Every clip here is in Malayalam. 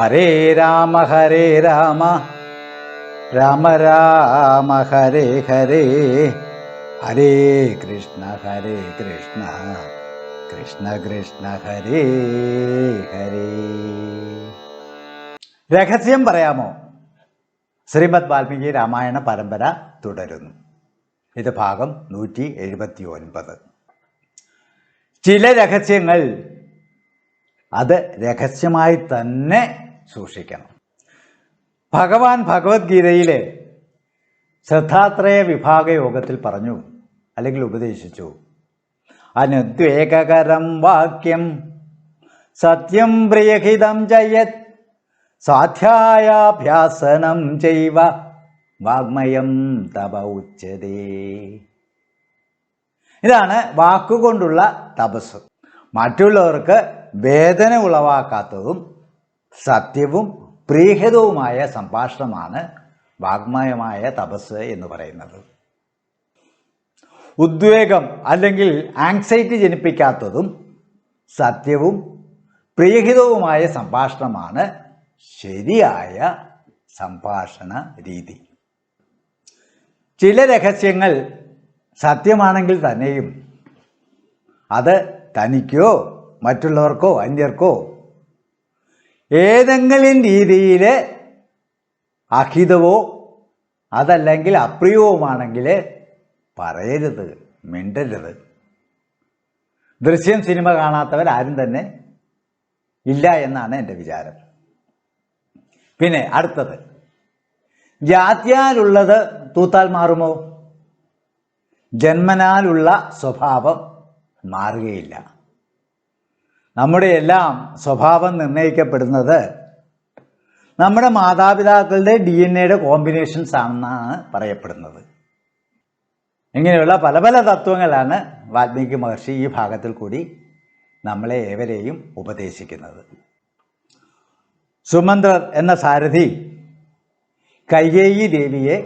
ഹരേ രാമ ഹരേ രാമ. രാമ രാമ ഹരേ ഹരേ. ഹരേ കൃഷ്ണ ഹരേ കൃഷ്ണ. കൃഷ്ണ കൃഷ്ണ ഹരേ ഹരേ. രഹസ്യം പറയാമോ? ശ്രീമദ് വാൽമീകി രാമായണ പരമ്പര തുടരുന്നു. ഇത് ഭാഗം നൂറ്റി എഴുപത്തി ഒൻപത് ചില രഹസ്യങ്ങൾ അത് രഹസ്യമായി തന്നെ സൂക്ഷിക്കണം. ഭഗവാൻ ഭഗവത്ഗീതയിലെ ശ്രദ്ധാത്രയ വിഭാഗ യോഗത്തിൽ പറഞ്ഞു അല്ലെങ്കിൽ ഉപദേശിച്ചു. അനുദ്വേഗകരം വാക്യം സത്യം പ്രിയഹിതം ജയത് സ്വാധ്യായാഭ്യാസനം ചെയ്വ വാഗ്മയം തപ ഉച്ചതേ. ഇതാണ് വാക്കുകൊണ്ടുള്ള തപസ്. മറ്റുള്ളവർക്ക് വേദന ഉളവാക്കാത്തതും സത്യവും പ്രീഹിതവുമായ സംഭാഷണമാണ് വാഗ്മയമായ തപസ് എന്ന് പറയുന്നത്. ഉദ്വേഗം അല്ലെങ്കിൽ ആങ്സൈറ്റി ജനിപ്പിക്കാത്തതും സത്യവും പ്രിയഹിതവുമായ സംഭാഷണമാണ് ശരിയായ സംഭാഷണ രീതി. ചില രഹസ്യങ്ങൾ സത്യമാണെങ്കിൽ തന്നെയും അത് തനിക്കോ മറ്റുള്ളവർക്കോ അന്യർക്കോ ഏതെങ്കിലും രീതിയിൽ അഹിതവോ അതല്ലെങ്കിൽ അപ്രിയവുമാണെങ്കിൽ പറയരുത് മിണ്ടരുത്. ദൃശ്യം സിനിമ കാണാത്തവർ ആരും തന്നെ ഇല്ല എന്നാണ് എന്റെ വിചാരം. പിന്നെ അടുത്തത്. ജാത്യാലുള്ളത് തൂത്താൽ മാറുമോ? ജന്മനാലുള്ള സ്വഭാവം മാറുകയില്ല. നമ്മുടെ എല്ലാം സ്വഭാവം നിർണയിക്കപ്പെടുന്നത് നമ്മുടെ മാതാപിതാക്കളുടെ ഡി എൻ എയുടെ കോമ്പിനേഷൻസ് ആണെന്നാണ് പറയപ്പെടുന്നത്. ഇങ്ങനെയുള്ള പല പല തത്വങ്ങളാണ് വാൽമീകി മഹർഷി ഈ ഭാഗത്തിൽ കൂടി നമ്മളെ ഏവരെയും ഉപദേശിക്കുന്നത്. സുമന്ത്രർ എന്ന സാരഥി കൈകേയി ദേവിയെ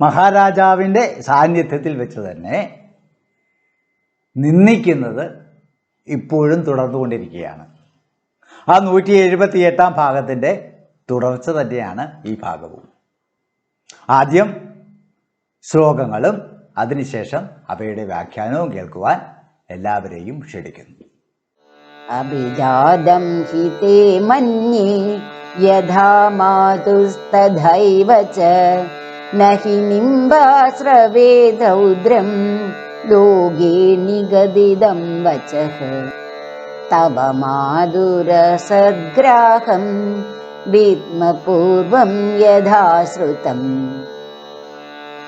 മഹാരാജാവിന്റെ സാന്നിധ്യത്തിൽ വെച്ച് തന്നെ നിന്ദിക്കുന്നത് ഇപ്പോഴും തുടർന്നുകൊണ്ടിരിക്കുകയാണ്. ആ നൂറ്റി എഴുപത്തി എട്ടാം ഭാഗത്തിന്റെ തുടർച്ച തന്നെയാണ് ഈ ഭാഗവും. ആദ്യം ശ്ലോകങ്ങളും അതിനുശേഷം അവയുടെ വ്യാഖ്യാനവും കേൾക്കുവാൻ എല്ലാവരെയും ക്ഷണിക്കുന്നു. അഭിജാതം ഹി തേ മന്യേ യഥാ മാതുസ്തഥൈവ നഹി ദൗദ്രം लोके निगदिदं वचः। तव माधुरसद्ग्राहं विद्मपूर्वं यथा श्रुतम्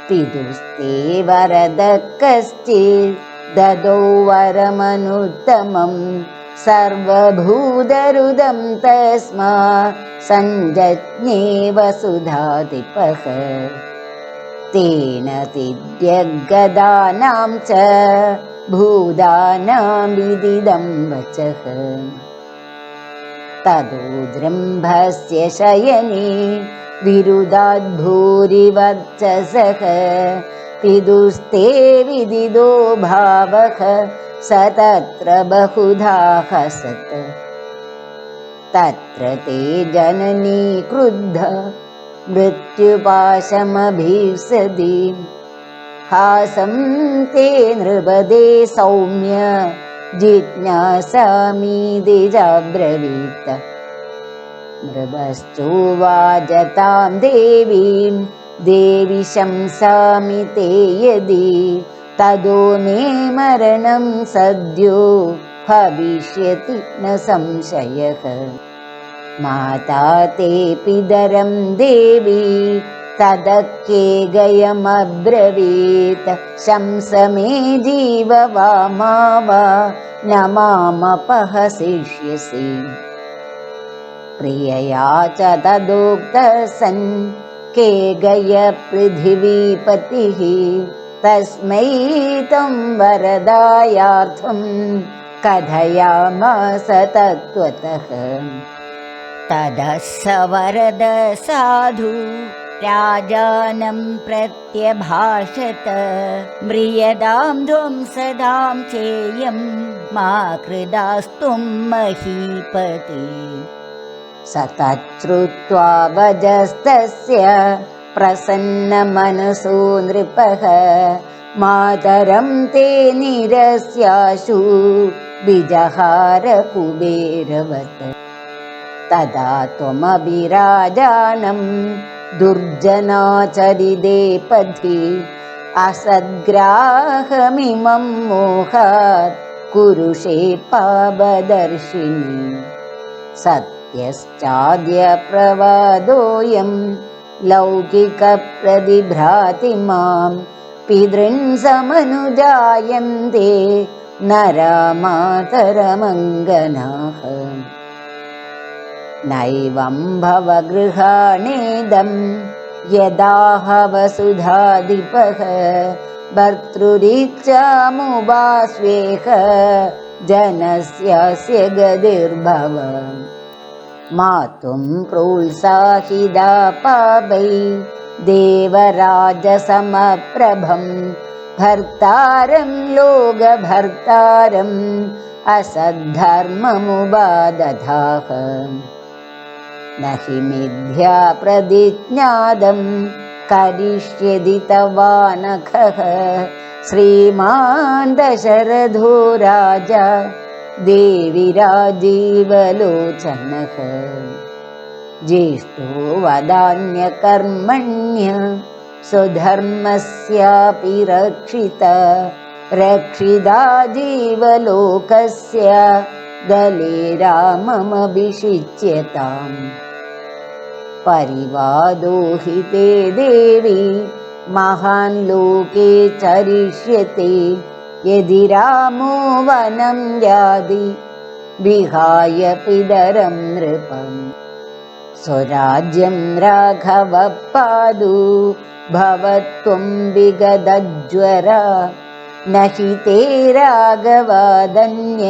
पितुस्ते वरद कश्चित् ददौ वरमनुत्तमम् सर्वभूतरुदं तस्मा सञ्जज्ञे वसुधाधिपः तेन विदिदं वचः। तदोद्रम्भस्य शयने विरुदाद्भूरिवर्चसः। पिदुस्ते विदिदो भावः स तत्र बहुधा हसत्। तत्र ते जननी क्रुद्ध मृत्युपाशमभीषदि। हासं ते नृपदे सौम्य जिज्ञासामीति चाब्रवीत् नृपश्चोवाचतां देवीं देवि शंसामि ते यदि। तदो मे मरणं सद्यो भविष्यति न संशयः माता ते पितरं देवी तदक्के गयमब्रवीत् शंस मे जीव वा मा वा न मामपहसिष्यसि प्रियया च तदोक्तः सन् के गय पृथिवीपतिः तस्मै तं वरदायार्थं कथयामास तत्त्वतः ततः स वरद साधु राजानं प्रत्यभाषत म्रियदां ध्वंसदां चेयं मा कृदास्तुं महीपति। स तच्छ्रुत्वा वजस्तस्य प्रसन्नमनसो नृपः मातरं ते निरस्याशु विजहार कुबेरवत् तदा त्वमभिराजानं दुर्जनाचरिदे पथि असद्ग्राहमिमं मोहात् कुरुषे पापदर्शिनी। सत्यश्चाद्य प्रवादोऽयं लौकिकप्रतिभ्राति मां पितॄन् समनुजायन्ते नरा मातरमङ्गनाः नैवं भवगृहाणेदं यदाह वसुधाधिपः भर्तृरिच्छामुपास्वेह जनस्यास्य गतिर्भव। मातुं प्रोत्साहिता पापै देवराजसमप्रभं भर्तारं लोकभर्तारम् असद्धर्ममुपादधाः न हि मिथ्या प्रतिज्ञादं करिष्यति तवानखः श्रीमान् दशरथो राजा देवि राजीवलोचनः। ज्येष्ठो वदान्यकर्मण्य स्वधर्मस्यापि रक्षित रक्षिता जीवलोकस्य दले राममभिषिच्यताम्। ते देवी महान् लोके चरिष्यते। यदि रामो वनं यादि विहाय पितरं नृपम्। स्वराज्यं राघवः पादु भवत्वं विगदज्वरा न हि ते राघवादन्य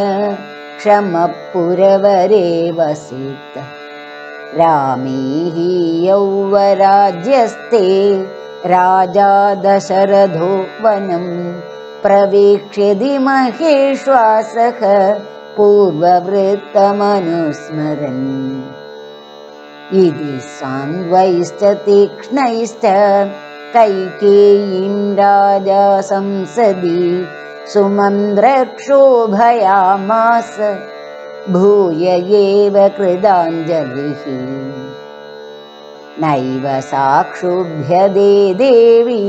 क्षमः पुरवरे वसित। रामे हि यौवराज्यस्ते राजा दशरथो वनं। प्रवेक्ष्यति महेश्वासः पूर्ववृत्तमनुस्मरन्। इति सान्वैश्च तीक्ष्णैश्च कैकेयीं राजा संसदि सुमन्द्रक्षोभयामास भूय एव कृताञ्जलिः नैव साक्षुभ्यदे देवी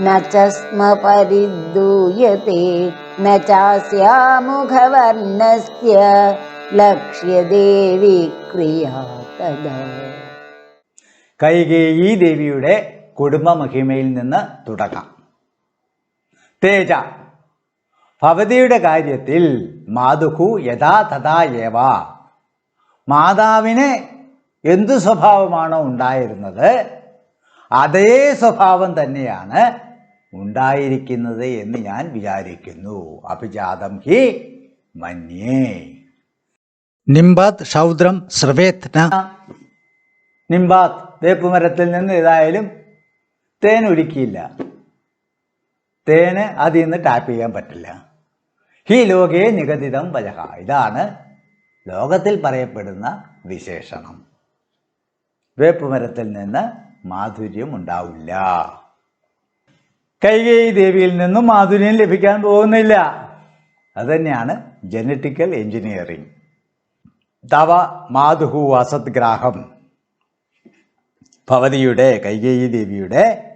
न च स्म परिदूयते न चास्यामुखवर्णस्य लक्ष्यदे विक्रिया तदा കൈകേയി ദേവിയുടെ കുടുംബ മഹിമയിൽ നിന്ന് തുടങ്ങാം തേജ ഭവതിയുടെ കാര്യത്തിൽ മാതുഹു യഥാ തഥാ ഏവ. മാതാവിന് എന്തു സ്വഭാവമാണോ ഉണ്ടായിരുന്നത് അതേ സ്വഭാവം തന്നെയാണ് ഉണ്ടായിരിക്കുന്നത് എന്ന് ഞാൻ വിചാരിക്കുന്നു. അഭിജാതം ഹി മന്യേ. നിംബാത് ഷൗദ്രം ശ്രവേത് നിംബാത് വേപ്പുമരത്തിൽ നിന്ന് ഏതായാലും തേൻ ഒലിക്കിയില്ല തേന് അതിൽ നിന്ന് ടാപ്പ് ചെയ്യാൻ പറ്റില്ല. ഹി ലോകേ നിഗദിതം വജഹ. ഇതാണ് ലോകത്തിൽ പറയപ്പെടുന്ന വിശേഷണം. വേപ്പുമരത്തിൽ നിന്ന് മാധുര്യം ഉണ്ടാവില്ല. കൈകേയി ദേവിയിൽ നിന്നും മാധുര്യം ലഭിക്കാൻ പോകുന്നില്ല. അതുതന്നെയാണ് ജനറ്റിക്കൽ എഞ്ചിനീയറിംഗ് തവ മാധുഹു അസദ്ഗ്രാഹം ഭവതിയുടെ കൈകേയി ദേവിയുടെ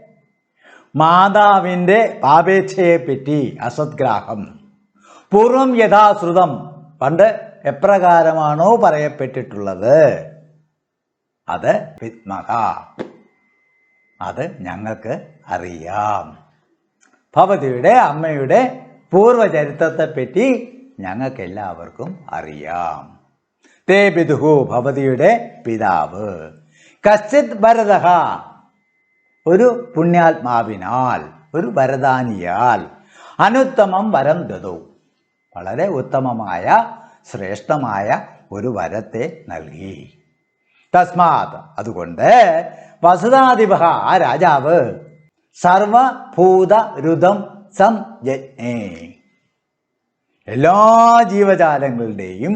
മാതാവിന്റെ പാപേച്ഛയെപ്പറ്റി അസദ്ഗ്രാഹം. പൂർവം യഥാശ്രുതം പണ്ട് എപ്രകാരമാണോ പറയപ്പെട്ടിട്ടുള്ളത്? അത് വിത്മക അത് ഞങ്ങൾക്ക് അറിയാം. ഭവതിയുടെ അമ്മയുടെ പൂർവചരിത്രത്തെപ്പറ്റി ഞങ്ങൾക്ക് എല്ലാവർക്കും അറിയാം. തേ പിതുഹു ഭവതിയുടെ പിതാവ്. കശ്ചിത് ഭരതഃ ഒരു പുണ്യാത്മാവിനാൽ ഒരു വരദാനിയാൽ അനുത്തമം വരം ദതു വളരെ ഉത്തമമായ ശ്രേഷ്ഠമായ ഒരു വരത്തെ നൽകി. തസ്മാത് അതുകൊണ്ട് വസുതാധിപ ആ രാജാവ് സർവഭൂത രുതം സംയജ്ഞേ എല്ലാ ജീവജാലങ്ങളുടെയും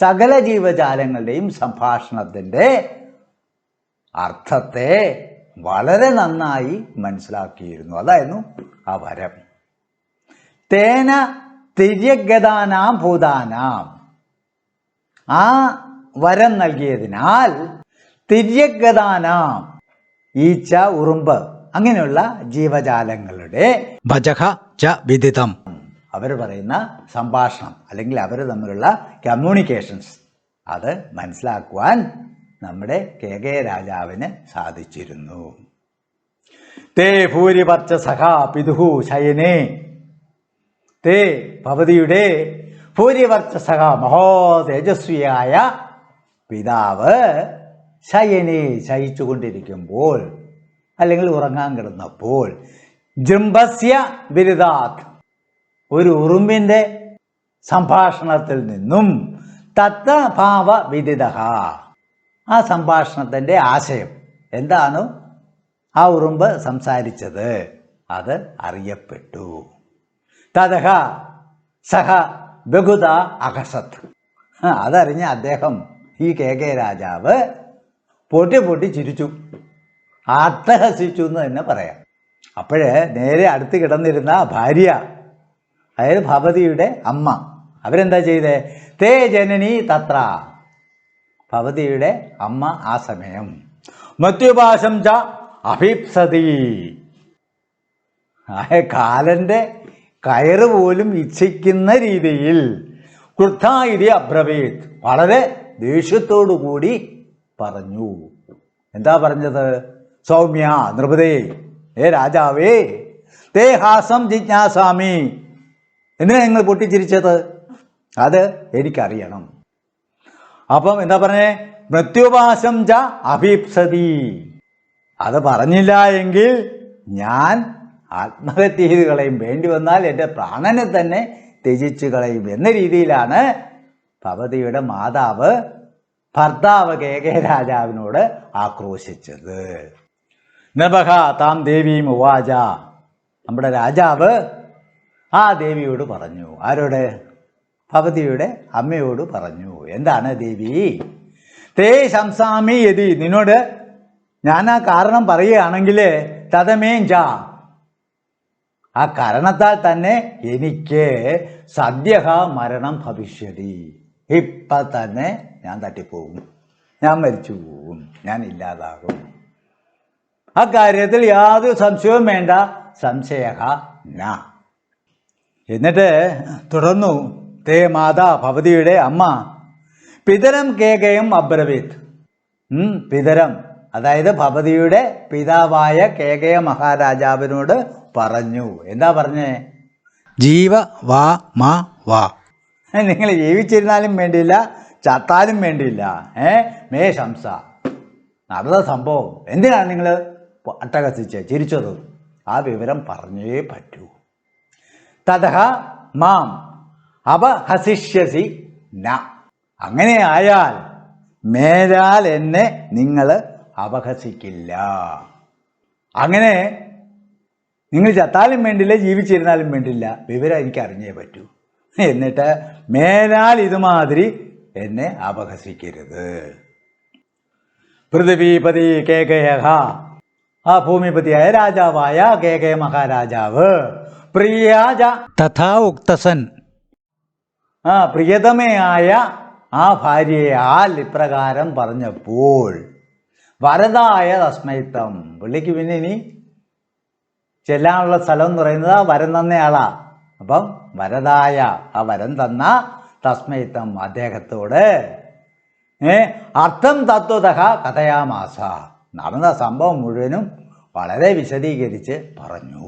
സകല ജീവജാലങ്ങളുടെയും സംഭാഷണത്തിന്റെ അർത്ഥത്തെ വളരെ നന്നായി മനസ്സിലാക്കിയിരുന്നു. അതായിരുന്നു ആ വരം. തേന തിര്യഗതാനാം ഭൂതാനാം. ആ വരം നൽകിയതിനാൽ തിര്യഗതാനാം ഈച്ച ഉറുമ്പ് അങ്ങനെയുള്ള ജീവജാലങ്ങളുടെ ഭജക ച വിദിതം. അവർ പറയുന്ന സംഭാഷണം അല്ലെങ്കിൽ അവർ തമ്മിലുള്ള കമ്മ്യൂണിക്കേഷൻസ് അത് മനസ്സിലാക്കുവാൻ നമ്മുടെ കെ രാജാവിന് സാധിച്ചിരുന്നു. തേ ഭൂരിപർച്ച സഖാ പിതുഹു ശയനേ. തേ ഭവതിയുടെ ഭൂരിവർച്ചസഹ സഖാ മഹോതേജസ്വിയായ പിതാവ് ശയനെ ശയിച്ചുകൊണ്ടിരിക്കുമ്പോൾ അല്ലെങ്കിൽ ഉറങ്ങാൻ കിടന്നപ്പോൾ ജൃംബസ്യ ബിരുദാത് ഒരു ഉറുമ്പിന്റെ സംഭാഷണത്തിൽ നിന്നും തത്വഭാവ വിദിത ആ സംഭാഷണത്തിന്റെ ആശയം. എന്താണ്? ആ ഉറുമ്പ് സംസാരിച്ചത്. അത് അറിയപ്പെട്ടു. തതഹ സഹ ബഹുത അഹസത്ത് അതറിഞ്ഞ അദ്ദേഹം ഈ കെ കെ രാജാവ് പൊട്ടി പൊട്ടി ചിരിച്ചു. അട്ടഹസിച്ചു എന്ന് തന്നെ പറയാം. അപ്പോഴേ നേരെ അടുത്ത് കിടന്നിരുന്ന ഭാര്യ അതായത് ഭവതിയുടെ അമ്മ അവരെന്താ ചെയ്തേ? തേ ജനനി തത്ര ഭവതിയുടെ അമ്മ ആ സമയം. മത്യുപാശം ച അഭിപ്സതി. ആയ കാലന്റെ കയറ് പോലും ഇച്ഛിക്കുന്ന രീതിയിൽ ക്രുദ്ധായിരി അബ്രവീത്. വളരെ ദേഷ്യത്തോടു കൂടി പറഞ്ഞു. എന്താ പറഞ്ഞത്? സൗമ്യ നൃപതേ ഏ രാജാവേ തേ ഹാസം ജിജ്ഞാസാമി. എന്തിനാ നിങ്ങൾ പൊട്ടിച്ചിരിച്ചത്? അത് എനിക്കറിയണം. അപ്പം എന്താ പറഞ്ഞേ? മൃത്യുപാശം ച അഭീപ്സതി. അത് പറഞ്ഞില്ല എങ്കിൽ ഞാൻ ആത്മഹത്യ ചെയ്ത് കളയും. വേണ്ടി വന്നാൽ എന്റെ പ്രാണനെ തന്നെ ത്യജിച്ചു കളയും. എന്ന രീതിയിലാണ് ഭവതിയുടെ മാതാവ് ഭർത്താവ് കെ കെ രാജാവിനോട് ആക്രോശിച്ചത്. നബഹ താം ദേവിയും ഉവാച. നമ്മുടെ രാജാവ് ആ ദേവിയോട് പറഞ്ഞു. ആരോട്? ഭവതിയുടെ അമ്മയോട് പറഞ്ഞു. എന്താണ് ദേവി? തേ ശംസാമി യതി നിന്നോട് ഞാൻ ആ കാരണം പറയുകയാണെങ്കിൽ തതമേം ചാ. ആ കാരണത്താൽ തന്നെ എനിക്ക് സദ്യഹ മരണം ഭവിഷ്യതി. ഇപ്പൊ തന്നെ ഞാൻ തട്ടിപ്പോകും. ഞാൻ മരിച്ചു പോകും ഞാൻ ഇല്ലാതാകും. ആ കാര്യത്തിൽ യാതൊരു സംശയവും വേണ്ട. സംശയ ന. എന്നിട്ട് തുടർന്നു തേ മാതാ ഭവതിയുടെ അമ്മ പിതരം കേകയം അബ്രവീത് പിതരം. അതായത് ഭവതിയുടെ പിതാവായ കേകയ മഹാരാജാവിനോട് പറഞ്ഞു. എന്താ പറഞ്ഞേ? ജീവ വാ മാ വാ. നിങ്ങൾ ജീവിച്ചിരുന്നാലും വേണ്ടിയില്ല ചത്താലും വേണ്ടിയില്ല. ഏ മേ ശംസ. നടന്ന സംഭവം. എന്തിനാണ് നിങ്ങൾ അട്ടകസിച്ച് ചിരിച്ചത്? ആ വിവരം പറഞ്ഞേ പറ്റൂ. തഥ മാം അപഹസിഷ്യസി ന. അങ്ങനെ ആയാൽ മേലാൽ എന്നെ നിങ്ങൾ അപഹസിക്കില്ല. അങ്ങനെ നിങ്ങൾ ചത്താലും വേണ്ടില്ല ജീവിച്ചിരുന്നാലും വേണ്ടില്ല. വിവരം എനിക്ക് അറിഞ്ഞേ പറ്റൂ. എന്നിട്ട് മേലാൽ ഇതുമാതിരി എന്നെ അപഹസിക്കരുത്. പൃഥ്വീപതി കേകയഹ ആ ഭൂമിപതിയായ രാജാവായ കേകയ മഹാരാജാവ്. പ്രിയാജ തഥാ ഉക്തസൻ. ആ പ്രിയതമയായ ആ ഭാര്യയാൽ ഇപ്രകാരം പറഞ്ഞപ്പോൾ വരതായ തസ്മയത്വം പുള്ളിക്ക് പിന്നെ ഇനി ചെല്ലാനുള്ള സ്ഥലം എന്ന് പറയുന്നത് ആ വരം തന്നയാളാ അപ്പം വരതായ ആ വരം തന്ന തസ്മയത്വം അദ്ദേഹത്തോട് ഏ അർത്ഥം തത്വത കഥയാമാസ. നടന്ന സംഭവം മുഴുവനും വളരെ വിശദീകരിച്ച് പറഞ്ഞു.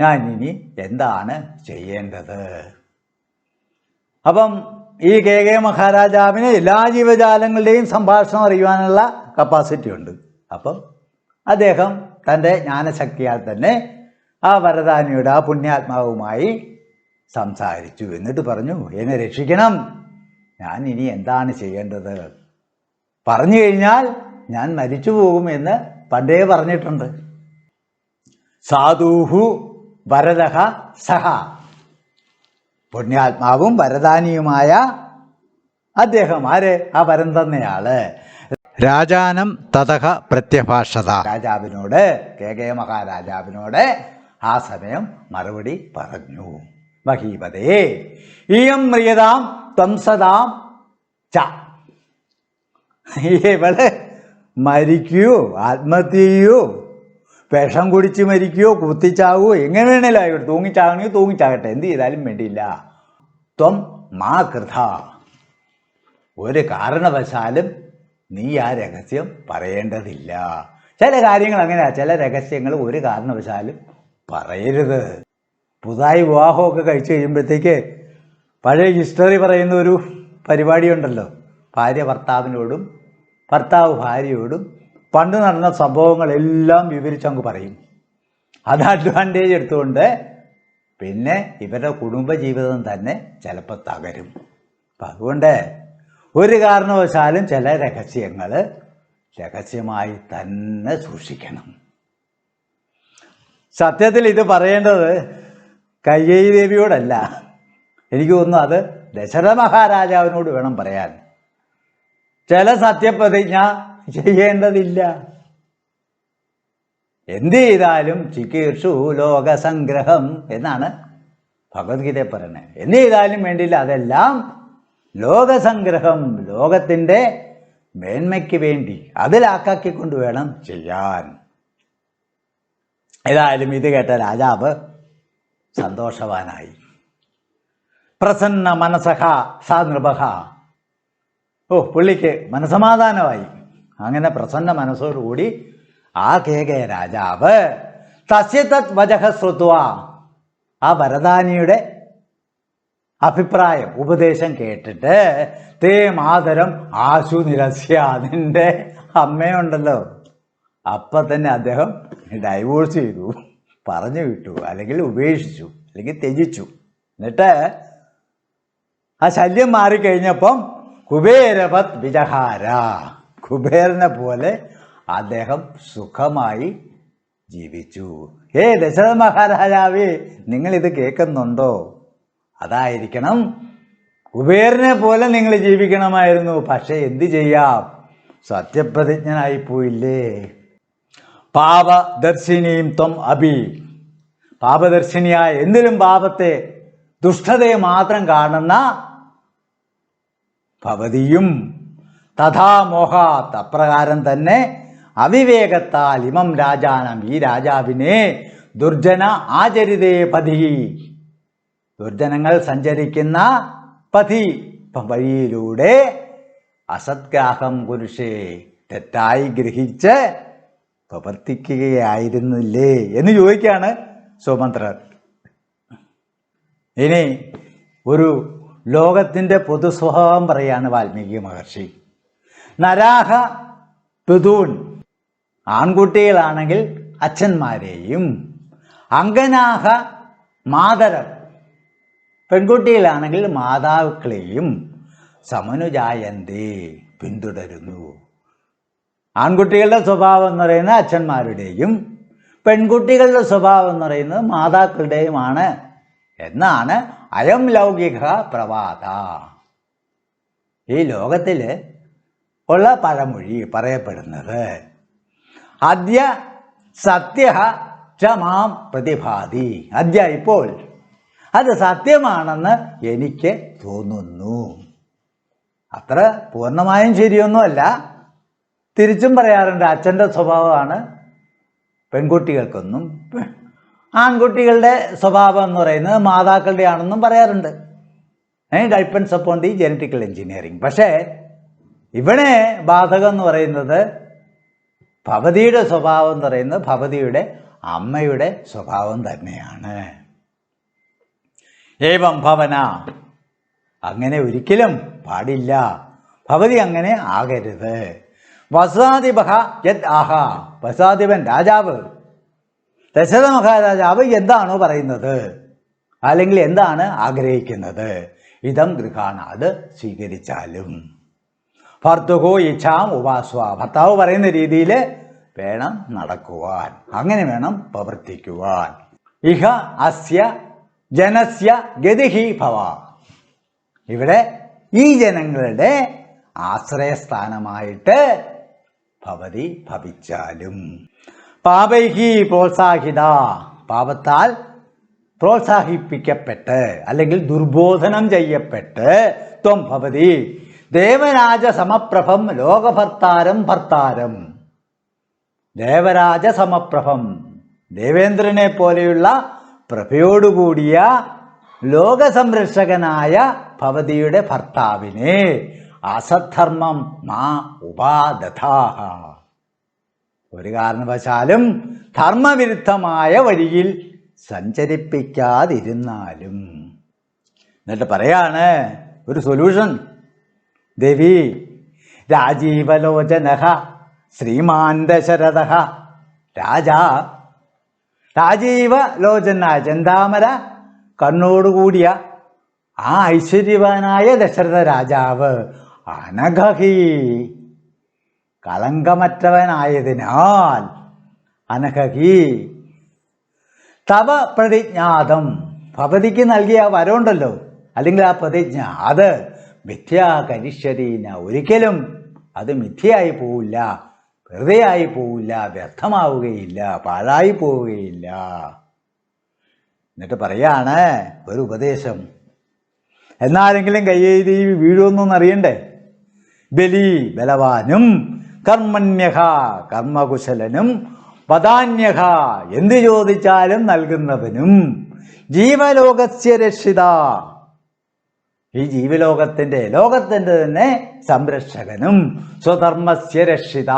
ഞാൻ ഇനി എന്താണ് ചെയ്യേണ്ടത്? അപ്പം ഈ കെ കെ മഹാരാജാവിന് എല്ലാ ജീവജാലങ്ങളുടെയും സംഭാഷണം അറിയുവാനുള്ള കപ്പാസിറ്റി ഉണ്ട്. അപ്പം അദ്ദേഹം തന്റെ ജ്ഞാനശക്തിയാൽ തന്നെ ആ വരദാനിയുടെ ആ പുണ്യാത്മാവുമായി സംസാരിച്ചു. എന്നിട്ട് പറഞ്ഞു എന്നെ രക്ഷിക്കണം. ഞാൻ ഇനി എന്താണ് ചെയ്യേണ്ടത്? പറഞ്ഞു കഴിഞ്ഞാൽ ഞാൻ മരിച്ചു പോകുമെന്ന് പണ്ടേ പറഞ്ഞിട്ടുണ്ട്. സാധൂഹു വരദഹ സഹ. പുണ്യാത്മാവും വരദാനിയുമായ അദ്ദേഹം. ആര്? ആ വരം തന്നെയാൾ. രാജാനം തതഹ പ്രത്യഭാഷത. രാജാവിനോട് കെ. കെ. മഹാരാജാവിനോട് ആ സമയം മറുപടി പറഞ്ഞു. മഹീപതേ ഇയം മ്രിയതാം ത്വംസതാം ച. ഇവൾ മരിക്കുകയോ ആത്മഹത്യ ചെയ്യൂ വിഷം കുടിച്ച് മരിക്കുകയോ കുത്തിച്ചാവുകയോ എങ്ങനെ വേണേലും ആയിക്കോട്ടെ. തൂങ്ങിച്ചാകണമെങ്കിൽ തൂങ്ങിച്ചാകട്ടെ എന്ത് ചെയ്താലും വേണ്ടിയില്ല. ത്വം മാ കൃത ഒരു കാരണവശാലും നീ ആ രഹസ്യം പറയേണ്ടതില്ല. ചില കാര്യങ്ങൾ അങ്ങനെയാ ചില രഹസ്യങ്ങൾ ഒരു കാരണവശാലും പറയരുത്. പുതുതായി വിവാഹമൊക്കെ കഴിച്ചു കഴിയുമ്പോഴത്തേക്ക് പഴയ ഹിസ്റ്ററി പറയുന്ന ഒരു പരിപാടിയുണ്ടല്ലോ. ഭാര്യ ഭർത്താവിനോടും ഭർത്താവ് ഭാര്യയോടും പണ്ട് നടന്ന സംഭവങ്ങളെല്ലാം വിവരിച്ചങ്ങ് പറയും. അത് അഡ്വാന്റേജ് എടുത്തുകൊണ്ട് പിന്നെ ഇവരുടെ കുടുംബജീവിതം തന്നെ ചിലപ്പോൾ തകരും. അപ്പം അതുകൊണ്ട് ഒരു കാരണവശാലും ചില രഹസ്യങ്ങൾ രഹസ്യമായി തന്നെ സൂക്ഷിക്കണം. സത്യത്തിൽ ഇത് പറയേണ്ടത് കയ്യേയി ദേവിയോടല്ല. എനിക്ക് തോന്നുന്നു അത് ദശരഥ മഹാരാജാവിനോട് വേണം പറയാൻ. ചില സത്യപ്രതിജ്ഞ ചെയ്യേണ്ടതില്ല. എന്ത് ചെയ്താലും ചികീർഷു ലോകസംഗ്രഹം എന്നാണ് ഭഗവത്ഗീത പറയുന്നത്. എന്ത് ചെയ്താലും വേണ്ടിയില്ല അതെല്ലാം ലോകസംഗ്രഹം ലോകത്തിന്റെ മേന്മയ്ക്ക് വേണ്ടി അതിലാക്കാക്കിക്കൊണ്ട് വേണം ചെയ്യാൻ. ഏതായാലും ഇത് കേട്ട രാജാവ് സന്തോഷവാനായി. പ്രസന്ന മനസഹ സാ ഓ പുള്ളിക്ക് മനസമാധാനമായി. അങ്ങനെ പ്രസന്ന മനസ്സോടുകൂടി ആ കേകയ രാജാവ് തസ്യതത് വജഹ ശ്രുത്വ. ആ വരദാനിയുടെ അഭിപ്രായം ഉപദേശം കേട്ടിട്ട് തേ മാതരം ആശു നിരസ്യ നിന്റെ അമ്മയുണ്ടല്ലോ. അപ്പം തന്നെ അദ്ദേഹം ഡൈവോഴ്സ് ചെയ്തു. പറഞ്ഞു വിട്ടു അല്ലെങ്കിൽ ഉപേക്ഷിച്ചു അല്ലെങ്കിൽ ത്യജിച്ചു. എന്നിട്ട് ആ ശല്യം മാറിക്കഴിഞ്ഞപ്പം കുബേരപത് വിജഹാര. കുബേരനെ പോലെ അദ്ദേഹം സുഖമായി ജീവിച്ചു. ഹേ ദശരഥ മഹാരാജാവേ ഇത് കേൾക്കുന്നുണ്ടോ? അതായിരിക്കണം. കുബേരനെ പോലെ നിങ്ങൾ ജീവിക്കണമായിരുന്നു. പക്ഷെ എന്ത് ചെയ്യാം? സത്യപ്രതിജ്ഞനായി പോയില്ലേ? പാപദർശിനിയും ത്വം അഭി. പാപദർശിനിയായ എന്തിലും പാപത്തെ ദുഷ്ടതയെ മാത്രം കാണുന്ന ഭവതിയും. തഥാമോഹ തപ്രകാരം തന്നെ അവിവേകത്താൽ ഇമം രാജാനം. ഈ രാജാവിനെ ദുർജന ആചരിതേ പതി. ദുർജനങ്ങൾ സഞ്ചരിക്കുന്ന പതി. വഴിയിലൂടെ അസത്ഗ്രാഹം പുരുഷേ തെറ്റായി ഗ്രഹിച്ച് പ്രവർത്തിക്കുകയായിരുന്നില്ലേ എന്ന് ചോദിക്കുകയാണ് സുമന്ത്രർ ഇനി ഒരു ലോകത്തിന്റെ പൊതു സ്വഭാവം പറയാണ് വാൽമീകി മഹർഷി. നരാഹ പിതൂൻ ആൺകുട്ടികളാണെങ്കിൽ അച്ഛന്മാരെയും. അങ്കനാഹ മാതരം. പെൺകുട്ടികളാണെങ്കിൽ മാതാക്കളെയും. സമനുജായന്തി പിന്തുടരുന്നു. ആൺകുട്ടികളുടെ സ്വഭാവം എന്ന് പറയുന്നത് അച്ഛന്മാരുടെയും പെൺകുട്ടികളുടെ സ്വഭാവം എന്ന് പറയുന്നത് മാതാക്കളുടെയുമാണ്. എന്നാണ് അയം ലൗകിക പ്രവാത ഈ ലോകത്തിൽ ഉള്ള പഴമൊഴി പറയപ്പെടുന്നത്. അദ്യ സത്യ ക്ഷമാം പ്രതിഭാതി. അദ്യ ഇപ്പോൾ. അത് സത്യമാണെന്ന് എനിക്ക് തോന്നുന്നു. അത്ര പൂർണമായും ശരിയൊന്നുമല്ല. തിരിച്ചും പറയാറുണ്ട് അച്ഛന്റെ സ്വഭാവമാണ് പെൺകുട്ടികൾക്കൊന്നും ആൺകുട്ടികളുടെ സ്വഭാവം എന്ന് പറയുന്നത് മാതാക്കളുടെ ആണെന്നും പറയാറുണ്ട് depends upon the genetical engineering പക്ഷേ ഇവിടെ ബാധകം എന്ന് പറയുന്നത് ഭവതിയുടെ സ്വഭാവം എന്ന് പറയുന്നത് ഭവതിയുടെ അമ്മയുടെ സ്വഭാവം തന്നെയാണ്. ഏവം ഭവന. അങ്ങനെ ഒരിക്കലും പാടില്ല. ഭവതി അങ്ങനെ ആകരുത്. വസാദിപഹ യത് ആഹ. വസാദിപൻ രാജാവ്. ദശരഥ മഹാരാജാവ് എന്താണോ പറയുന്നത്? അല്ലെങ്കിൽ എന്താണ് ആഗ്രഹിക്കുന്നത്? ഇതം ഗൃഹാണ്. അത് സ്വീകരിച്ചാലും. ഭർത്തുഹോ ഇച്ഛാം ഉപാസ്വ. ഭർത്താവ് പറയുന്ന രീതിയിൽ വേണം നടക്കുവാൻ. അങ്ങനെ വേണം പ്രവർത്തിക്കുവാൻ. ഇഹ അസ്യ ജനസ്യ ഗതിഹി ഭവ. ഇവിടെ ഈ ജനങ്ങളുടെ ആശ്രയസ്ഥാനമായിട്ട് ഭവതി ഭവിച്ചാലും. പാപൈഹി പ്രോത്സാഹിത. പാപത്താൽ പ്രോത്സാഹിപ്പിക്കപ്പെട്ട് അല്ലെങ്കിൽ ദുർബോധനം ചെയ്യപ്പെട്ട് ത്വം ഭവതി ദേവരാജ സമപ്രഭം ലോകഭർത്താരം ഭർത്താരം. ദേവരാജ സമപ്രഭം ദേവേന്ദ്രനെ പോലെയുള്ള പ്രഭയോടുകൂടിയ ലോകസംരക്ഷകനായ ഭവതിയുടെ ഭർത്താവിനെ അസദ്ധർമ്മം മാ ഉപാദഥാഹ ഒരു കാരണവശാലും ധർമ്മവിരുദ്ധമായ വഴിയിൽ സഞ്ചരിപ്പിക്കാതിരുന്നാലും. എന്നിട്ട് പറയാണ് ഒരു സൊല്യൂഷൻ ദേവി രാജീവലോചന ശ്രീമാൻ ദശരഥ രാജാ രാജീവ ലോചന ചെന്താമര കണ്ണോടുകൂടിയ ആ ഐശ്വര്യവാനായ ദശരഥ രാജാവ് അനഘഹി. കളങ്കമറ്റവനായതിനാൽ അനഘഹി. തവ പ്രതിജ്ഞാതം ഭവതിക്ക് നൽകിയ വരമുണ്ടല്ലോ അല്ലെങ്കിൽ ആ പ്രതിജ്ഞ അത് മിഥ്യാകരിഷ്യതീന ഒരിക്കലും അത് മിഥ്യയായി പോവില്ല. വെറുതെ ആയി പോവില്ല. വ്യർത്ഥമാവുകയില്ല. പാഴായി പോവുകയില്ല. എന്നിട്ട് പറയാണ് ഒരു ഉപദേശം. എന്നാരെങ്കിലും കയ്യെഴുതി വീഴുമെന്നൊന്നും അറിയണ്ടേ? ബലി ബലവാനും കർമ്മണ്യഹ കർമ്മകുശലനും പദാന്യഹ എന്ത് ചോദിച്ചാലും നൽകുന്നവനും ജീവലോകസ്യ രക്ഷിത ഈ ജീവലോകത്തിന്റെ ലോകത്തിന്റെ തന്നെ സംരക്ഷകനും സ്വധർമ്മസ്യ രക്ഷിത.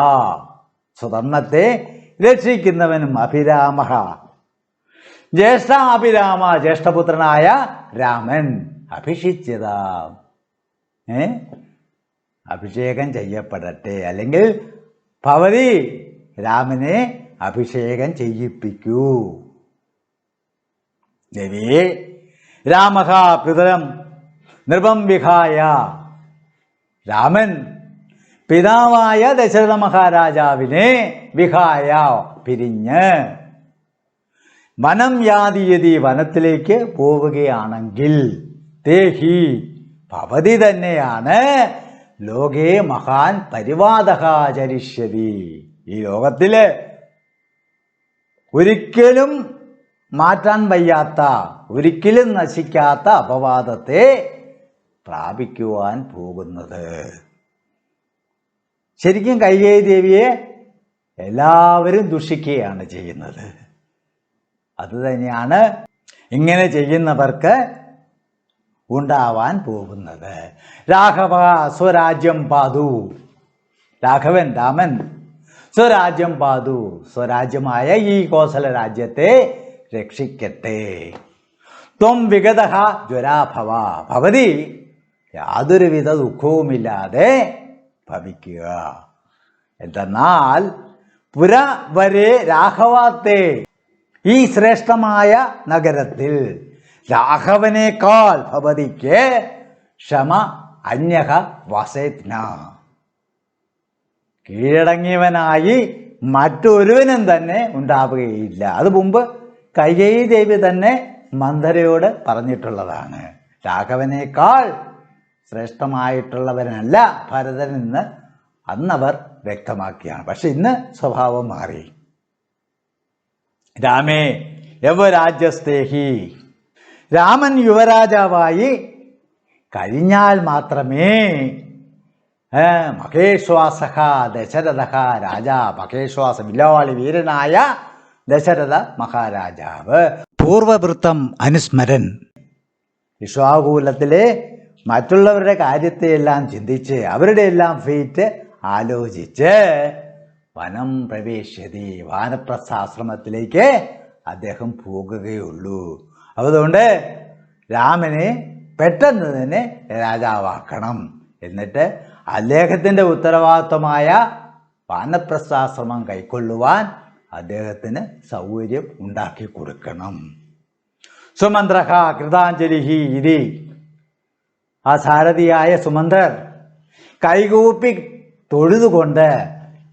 സ്വധർമ്മത്തെ രക്ഷിക്കുന്നവനും അഭിരാമ ജ്യേഷ്ഠ അഭിരാമ ജ്യേഷ്ഠപുത്രനായ രാമൻ അഭിഷിച്ചത. ഏ? അഭിഷേകം ചെയ്യപ്പെടട്ടെ. അല്ലെങ്കിൽ ഭവതി രാമനെ അഭിഷേകം ചെയ്യിപ്പിക്കൂ. ദേവിയെ രാമഹ പിതരം നൃപം വിഹായ. രാമൻ പിതാവായ ദശരഥ മഹാരാജാവിനെ വിഹായ പിരിഞ്ഞ് വനം യാതിയതി വനത്തിലേക്ക് പോവുകയാണെങ്കിൽ തേഹി ഭവതി തന്നെയാണ് ലോകേ മഹാൻ പരിവാദകാചരിഷ്യതി ഈ ലോകത്തിൽ ഒരിക്കലും മാറ്റാൻ വയ്യാത്ത ഒരിക്കലും നശിക്കാത്ത അപവാദത്തെ പ്രാപിക്കുവാൻ പോകുന്നത്. ശരിക്കും കൈകേയി ദേവിയെ എല്ലാവരും ദുഷിക്കുകയാണ് ചെയ്യുന്നത്. അതുതന്നെയാണ് ഇങ്ങനെ ചെയ്യുന്നവർക്ക് ഉണ്ടാവാൻ പോകുന്നത്. രാഘവ സ്വരാജ്യം പാതു. രാഘവൻ രാമൻ. സ്വരാജ്യം പാതു. സ്വരാജ്യമായ ഈ കോസല രാജ്യത്തെ രക്ഷിക്കട്ടെ. ത്വം വിഗത ജ്വരാഭവ. ഭവതി. യാതൊരുവിധ ദുഃഖവുമില്ലാതെ ഭവിക്കുക. എന്തെന്നാൽ പുര വരെ രാഘവാത്തെ ഈ ശ്രേഷ്ഠമായ നഗരത്തിൽ രാഘവനേക്കാൾ ഭവതിക്ക് ക്ഷമ അന്യഹ വസേത്ന. കീഴടങ്ങിയവനായി മറ്റൊരുവനും തന്നെ ഉണ്ടാവുകയില്ല. അത് മുമ്പ് കൈകൈ ദേവി തന്നെ മന്ദരയോട് പറഞ്ഞിട്ടുള്ളതാണ്. രാഘവനേക്കാൾ ശ്രേഷ്ഠമായിട്ടുള്ളവനല്ല ഭരതൻ എന്ന് അന്നവർ വ്യക്തമാക്കിയാണ്. പക്ഷെ ഇന്ന് സ്വഭാവം മാറി. രാമേ യവരാജ്യസ്തേഹി രാമൻ യുവരാജാവായി കഴിഞ്ഞാൽ മാത്രമേ മഹേശ്വാസഹ മഹേശ്വാസ ദശരഥ രാജ മഹേശ്വാസ വില്ലവാളി വീരനായ ദശരഥ മഹാരാജാവ്. പൂർവവൃത്തം അനുസ്മരൻ. വിശ്വാകുലത്തിലെ മറ്റുള്ളവരുടെ കാര്യത്തെയെല്ലാം ചിന്തിച്ച് അവരുടെ എല്ലാം ഫേറ്റ് ആലോചിച്ച് വനം പ്രവേശ്യതി വാനപ്രസ്ഥാശ്രമത്തിലേക്ക് അദ്ദേഹം പോകുകയുള്ളൂ. അതുകൊണ്ട് രാമനെ പെട്ടെന്ന് തന്നെ രാജാവാക്കണം. എന്നിട്ട് അദ്ദേഹത്തിന്റെ ഉത്തരവാദിത്വമായ വാനപ്രസ്ഥാശ്രമം കൈക്കൊള്ളുവാൻ അദ്ദേഹത്തിന് സൗകര്യം ഉണ്ടാക്കി കൊടുക്കണം. സുമന്ത്രഹ കൃതാഞ്ജലി ഇതി. ആ സാരഥിയായ സുമന്ത്രർ കൈകൂപ്പി തൊഴുതുകൊണ്ട്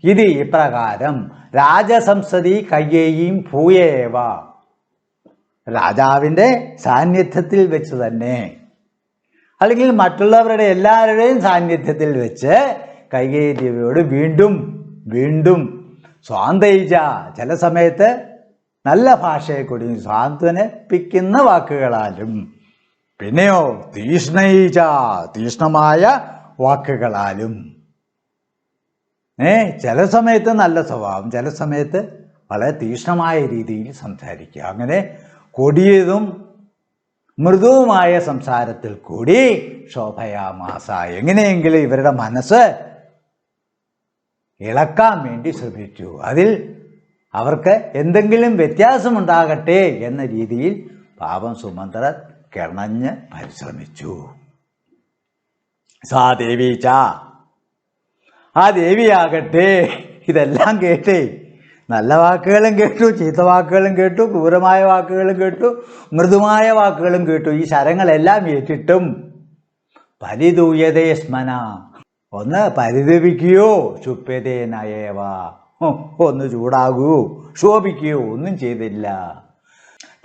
ഇത് ഇപ്രകാരം രാജസംസതി കയ്യേയും ഭൂയേവ. രാജാവിന്റെ സാന്നിധ്യത്തിൽ വെച്ച് തന്നെ. അല്ലെങ്കിൽ മറ്റുള്ളവരുടെ എല്ലാവരുടെയും സാന്നിധ്യത്തിൽ വെച്ച് കൈകേയി ദേവിയോട് വീണ്ടും വീണ്ടും സ്വാന്തയിച്ച ചില സമയത്ത് നല്ല ഭാഷയെ കൂടി സ്വാന്തനിപ്പിക്കുന്ന വാക്കുകളാലും പിന്നെയോ തീഷ്ണൈച തീഷ്ണമായ വാക്കുകളാലും. ഏ ചില സമയത്ത് നല്ല സ്വഭാവം ചില സമയത്ത് വളരെ തീഷ്ണമായ രീതിയിൽ സംസാരിക്കുക. അങ്ങനെ കൊടിയതും മൃദുവുമായ സംസാരത്തിൽ കൂടി ശോഭയാമാസ എങ്ങനെയെങ്കിലും ഇവരുടെ മനസ്സ് ഇളക്കാൻ വേണ്ടി ശ്രമിച്ചു അതിൽ അവർക്ക് എന്തെങ്കിലും വ്യത്യാസമുണ്ടാകട്ടെ എന്ന രീതിയിൽ പാപം സുമന്ത്ര കിണഞ്ഞ് പരിശ്രമിച്ചു. സാ ദേവീച്ച ആ ദേവിയാകട്ടെ ഇതെല്ലാം കേട്ടേ. നല്ല വാക്കുകളും കേട്ടു ചീത്ത വാക്കുകളും കേട്ടു ക്രൂരമായ വാക്കുകളും കേട്ടു മൃദുമായ വാക്കുകളും കേട്ടു. ഈ ശരങ്ങളെല്ലാം ഏറ്റിട്ടും പരിതൂയതേ സ്മന. ഒന്ന് പരിതപിക്കുകയോ ചുപ്പ്യതേ നയേവ. ഒന്ന് ചൂടാകൂ ശോഭിക്കുകയോ ഒന്നും ചെയ്തില്ല.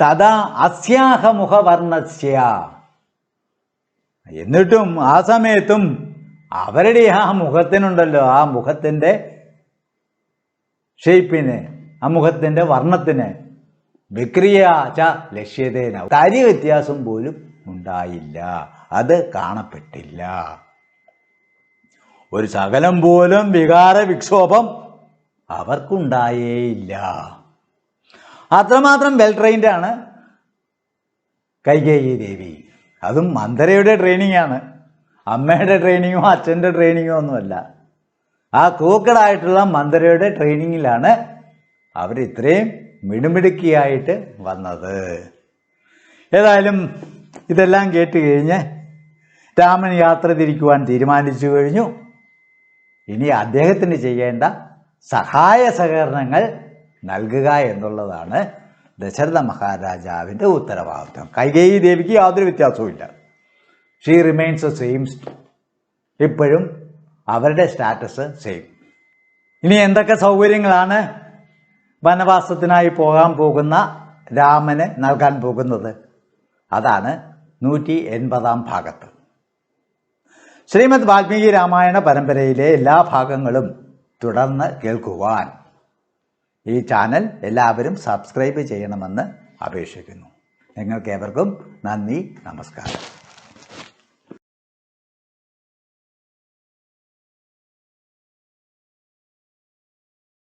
തഥാ അസ്യാഹ മുഖവർണസ്യ എന്നിട്ടും ആ സമയത്തും അവരുടെ ആ മുഖത്തിനുണ്ടല്ലോ ആ മുഖത്തിന്റെ ഷേപ്പിന് ആ മുഖത്തിന്റെ വർണത്തിന് വിക്രിയാച ലക്ഷ്യതേന കാര്യ വ്യത്യാസം പോലും ഉണ്ടായില്ല. അത് കാണപ്പെട്ടില്ല. ഒരു ശകലം പോലും വികാര വിക്ഷോഭം അവർക്കുണ്ടായേയില്ല. അത്രമാത്രം വെൽ ട്രെയിൻഡ് ആണ് കൈകേയി ദേവി. അതും മന്ദരയുടെ ട്രെയിനിങ് ആണ്. അമ്മയുടെ ട്രെയിനിങ്ങോ അച്ഛന്റെ ട്രെയിനിങ്ങോ ഒന്നുമല്ല. ആ കൂക്കടായിട്ടുള്ള മന്ദരയുടെ ട്രെയിനിങ്ങിലാണ് അവർ ഇത്രയും മിടുമിടുക്കിയായിട്ട് വന്നത്. ഏതായാലും ഇതെല്ലാം കേട്ട് കഴിഞ്ഞ് രാമൻ യാത്ര തിരിക്കുവാൻ തീരുമാനിച്ചു കഴിഞ്ഞു. ഇനി അദ്ദേഹത്തിന് ചെയ്യേണ്ട സഹായ സഹകരണങ്ങൾ നൽകുക എന്നുള്ളതാണ് ദശരഥ മഹാരാജാവിന്റെ ഉത്തരവാദിത്വം. കൈകേയി ദേവിക്ക് യാതൊരു വ്യത്യാസവുമില്ല. ഷീ റിമെയിൻസ് സെയിം ഇപ്പോഴും അവരുടെ സ്റ്റാറ്റസ് സെയിം ഇനി എന്തൊക്കെ സൗകര്യങ്ങളാണ് വനവാസത്തിനായി പോകാൻ പോകുന്ന രാമന് നൽകാൻ പോകുന്നത്? അതാണ് നൂറ്റി എൺപതാം ഭാഗത്ത്. ശ്രീമദ് വാൽമീകി രാമായണ പരമ്പരയിലെ എല്ലാ ഭാഗങ്ങളും തുടർന്ന് കേൾക്കുവാൻ ഈ ചാനൽ എല്ലാവരും സബ്സ്ക്രൈബ് ചെയ്യണമെന്ന് അപേക്ഷിക്കുന്നു. നിങ്ങൾക്കേവർക്കും നന്ദി നമസ്കാരം.